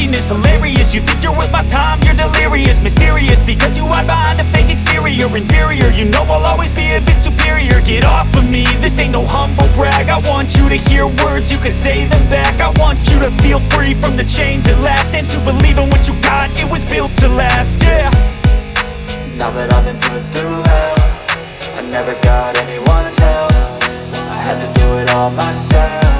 emptiness Hilarious, you think you're worth my time, you're delirious. Mysterious, because you hide behind a fake exterior. Inferior, you know I'll always be a bit superior. Get off of me, this ain't no humble brag. I want you to hear words, you can say them back. I want you to feel free from the chains at last. And to believe in what you got, it was built to last, yeah. Now that I've been put through hell I never got anyone's help. I had to do it all myself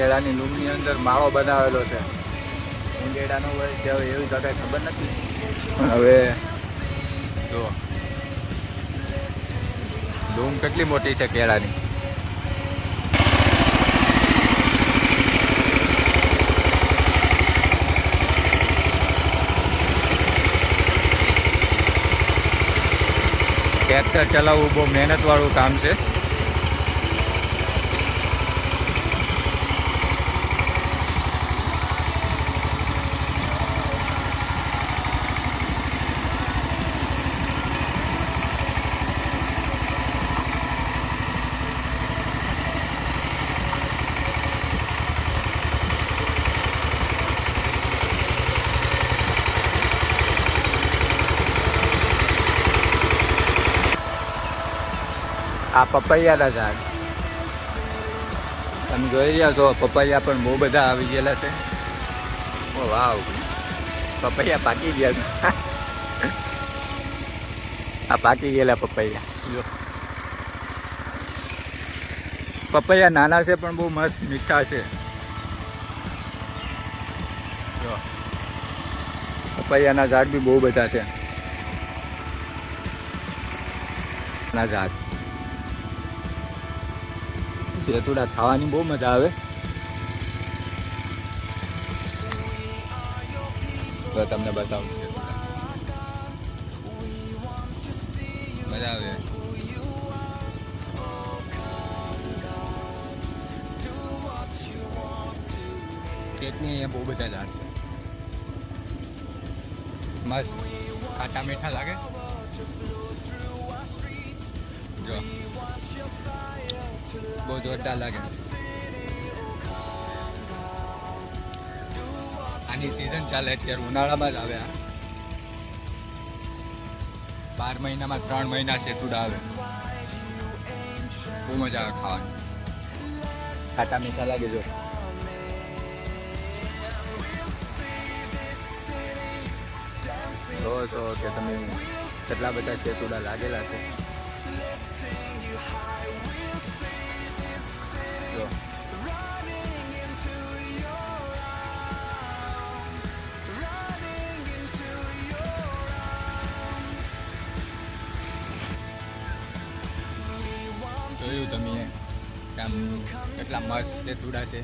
કેળાની લૂમની અંદર માળો બનાવેલો છે. ઊંડેડાનો હોય કે હવે એવી તો કાંઈ ખબર નથી. હવે જો લૂમ કેટલી મોટી છે કેળાની? ટ્રેક્ટર ચલાવવું બહુ મહેનતવાળું કામ છે. આ પપૈયાના ઝાડ. તમે જોઈ રહ્યા છો, પપૈયા પણ બહુ બધા આવી ગયેલા છે. ઓ, વાવ. પપૈયા પાકી ગયા છે. આ પાકી ગયેલા પપૈયા. જો. પપૈયા નાના છે, પણ બહુ મસ્ત મીઠા છે. જો. પપૈયાના ઝાડ બી બહુ બધા છે. ના ઝાડ. રેતુડા ખાવાની બહુ મજા આવે. તો તમને બતાવું મજા આવે. ખેતની અહીંયા બહુ બધા ઝાડ છે. મસ્ત. ખાટા મીઠા લાગે. જો. બહુ જોરદાર લાગે. આની સિઝન ચાલે અત્યારે ઉનાળામાં જ આવે આ. બાર મહિનામાં ત્રણ મહિના સેતુડા આવે. બહુ મજા આવે ખાવાની. ખાટા મીઠા લાગે જો. જો છો કે તમે કેટલા બધા સેતુડા લાગેલા છે. જોયું તમે આમ કેટલા મસ્ત સેતુડા છે.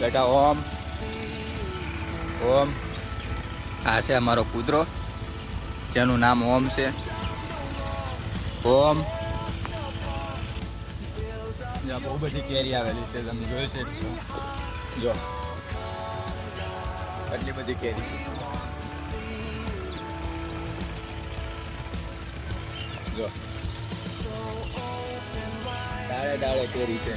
બેટા, ઓમ. ઓમ. આ છે અમારો કૂતરો, જેનું નામ ઓમ છે. ઓમ. બહુ બધી કેરી આવેલી છે, તમે જોયું છે. જો. આટલી બધી કેરી છે. જો ડાળે ડાળે કેરી છે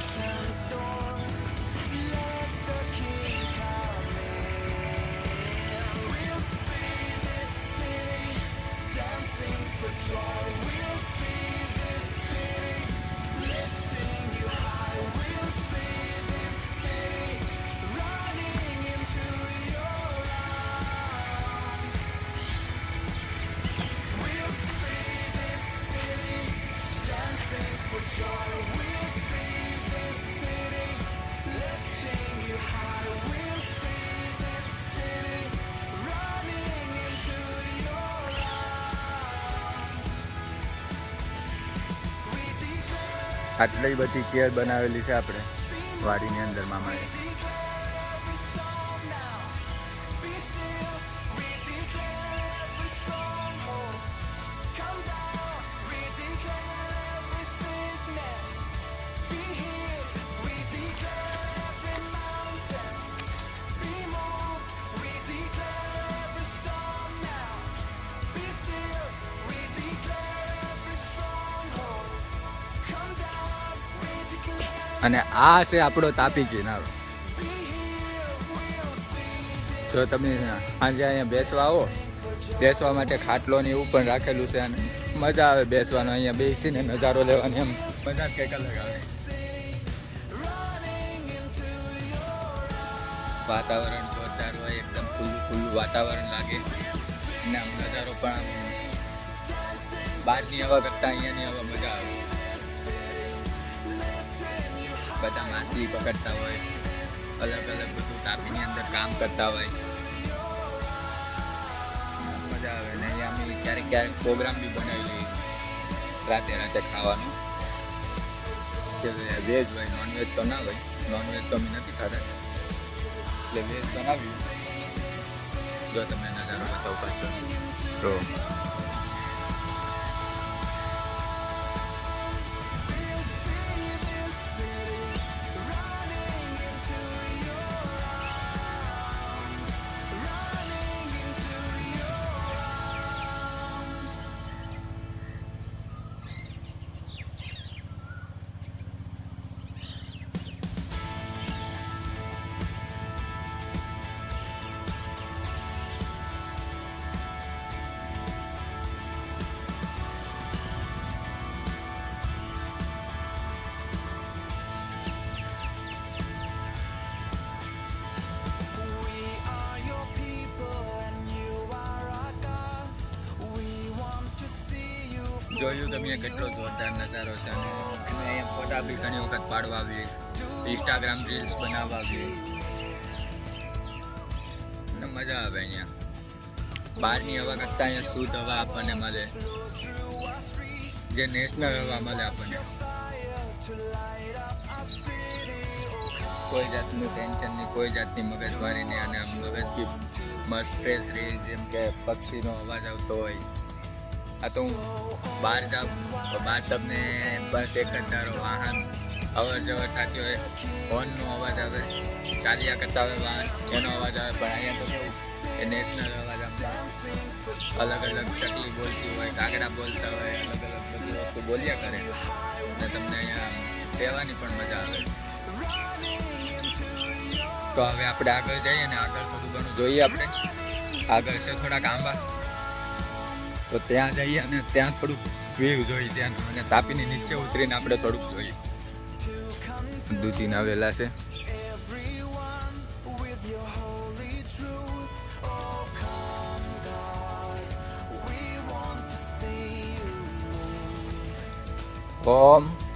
આટલી બધી કેર બનાવેલી છે આપણે વાડીની અંદર મામાએ. અને આ છે આપણો તાપી કિનારો. જો તમે સાંજે અહીંયા બેસવા આવો, બેસવા માટે ખાટલો ને એવું પણ રાખેલું છે અને મજા આવે બેસવાનો, અહીંયા બેસીને નજારો લેવાની એમ. મજા કંઈક અલગ આવે. વાતાવરણ જોરદાર હોય એકદમ ખુલ્લું ખુલ્લું વાતાવરણ લાગે. અને આમ નજારો પણ બહારની હવા કરતાં અહીંયાની હવા મજા આવે. બધા માછલી પકડતા હોય અલગ અલગ બધું તાપીની અંદર કામ કરતા હોય મજા આવે ને અહીંયા અમે ક્યારેક ક્યારેક પ્રોગ્રામ બી બનાવી લઈએ રાતે રાતે ખાવાનું કે વેજ હોય નોનવેજ તો ના હોય નોનવેજ તો અમે નથી ખાતા એટલે વેજ બનાવ્યું જો તમને નજારો બતાવો પાછળ તો જોયું તમે કેટલો જોરદાર નજારો છે અને અમે અહીંયા ફોટા બી ઘણી વખત પાડવા આવીએ ઇન્સ્ટાગ્રામ રીલ્સ બનાવવા આવીએ અને મજા આવે અહીંયા. બહારની હવા કરતાં અહીંયા શુદ્ધ હવા આપણને મળે. જે નેશનલ હવા મળે આપણને. કોઈ જાતનું ટેન્શન નહીં, કોઈ જાતની મગજમારી નહીં અને મગજ બી મસ્ત ફ્રેશ રહે, જેમ કે પક્ષીનો અવાજ આવતો હોય. આ તો હું બહાર જાઉં, તો બહાર તમને બસ એક હજાર વાહન અવર જવર થતી હોય હોર્નનો અવાજ આવે, ચાલ્યા કરતા હોય વાહન, એનો અવાજ આવે, પણ અહીંયા તો એ નેશનલ અવાજ આમ અલગ અલગ ચકલી બોલતી હોય, કાગડા બોલતા હોય, અલગ અલગ બધી વસ્તુ બોલ્યા કરે. અને તમને અહીંયા રહેવાની પણ મજા આવે. તો હવે આપણે આગળ જઈએ ને આગળ થોડું ઘણું જોઈએ આપણે. આગળ છે થોડાક આંબા. તો ત્યાં જઈએ અને ત્યાં થોડુંક વ્યૂ જોઈએ ત્યાં. અને તાપીની નીચે ઉતરીને આપણે થોડુંક જોઈએ. દૂધીને આવેલા છે. ઓમ.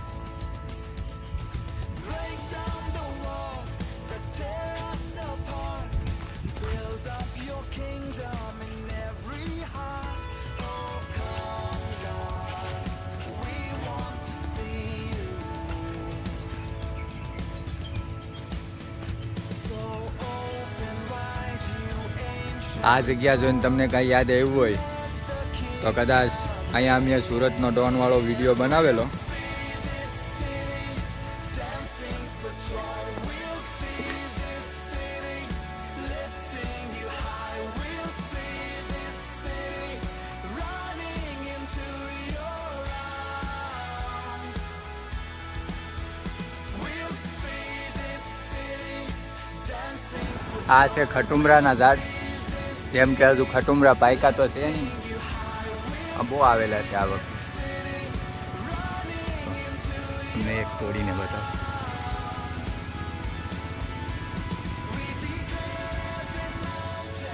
આ જગ્યા જોઈને તમને કાંઈ યાદ આવ્યું હોય, તો કદાચ અહીંયા અમે સુરતનો ડોનવાળો વીડિયો બનાવેલો. આ છે ખટુમરાના ઝાડ. જેમ કે હજુ ખટુમરા પાયકા તો છે નહીં. બહુ આવેલા છે આ વખતે. મેં એક તોડીને બતાવો.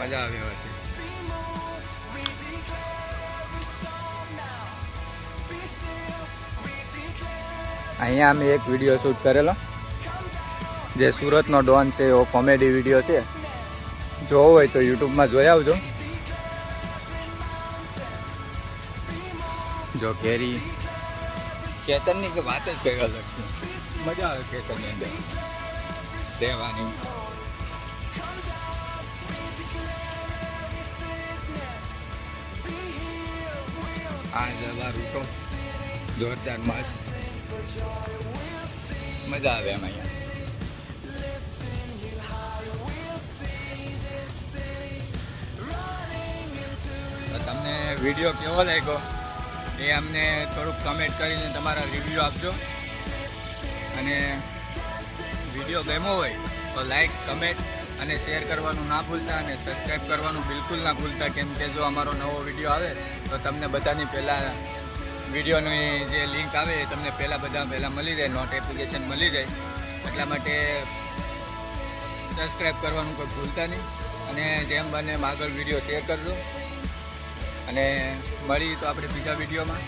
મજા આવે એવા છે અહીંયા અમે એક વીડિયો શૂટ કરેલો. જે સુરતનો ડોન છે, એવો કોમેડી વીડિયો છે. જોવો હોય તો યુટ્યુબમાં જોઈ આવજો. જો કેરી. ખેતરની કે વાત જ કઈ અલગ છે. મજા આવે ખેતરની અંદર. રહેવાની. આ જવા રૂટો જોરદાર માસ મજા આવે એમ અહીંયા. તમને વીડિયો કેવો લાગ્યો? એ અમને થોડુંક કમેન્ટ કરીને તમારા રિવ્યૂ આપજો. અને વીડિયો ગમ્યો હોય તો લાઈક કમેન્ટ અને શેર કરવાનું ના ભૂલતા અને સબસ્ક્રાઈબ કરવાનું બિલકુલ ના ભૂલતા. કેમ કે જો અમારો નવો વીડિયો આવે તો તમને બધાની પહેલાં વિડીયોની જે લિંક આવે એ તમને પહેલાં બધા પહેલાં મળી જાય એપ્લિકેશન મળી જાય. એટલા માટે સબસ્ક્રાઈબ કરવાનું કોઈ ભૂલતા નહીં. અને જેમ બને આગળ વીડિયો શેર કરજો. અને મળી તો આપણે બીજા વિડીયોમાં.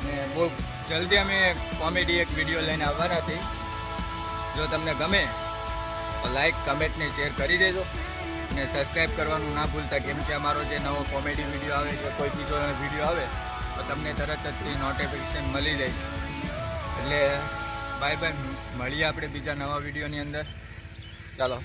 અને બહુ જલ્દી અમે કોમેડી એક વીડિયો લઈને આવવાના છીએ. જો તમને ગમે, તો લાઈક કમેન્ટ શેર કરી દેજો. અને સબસ્ક્રાઈબ કરવાનું ના ભૂલતા, કેમ કે અમારો જે નવો કોમેડી વીડિયો આવે કે કોઈ બીજો વીડિયો આવે, તો તમને તરત જ નોટિફિકેશન મળી જાય. એટલે બાય બાય મળીએ આપણે બીજા નવા વિડીયોની અંદર. ચાલો.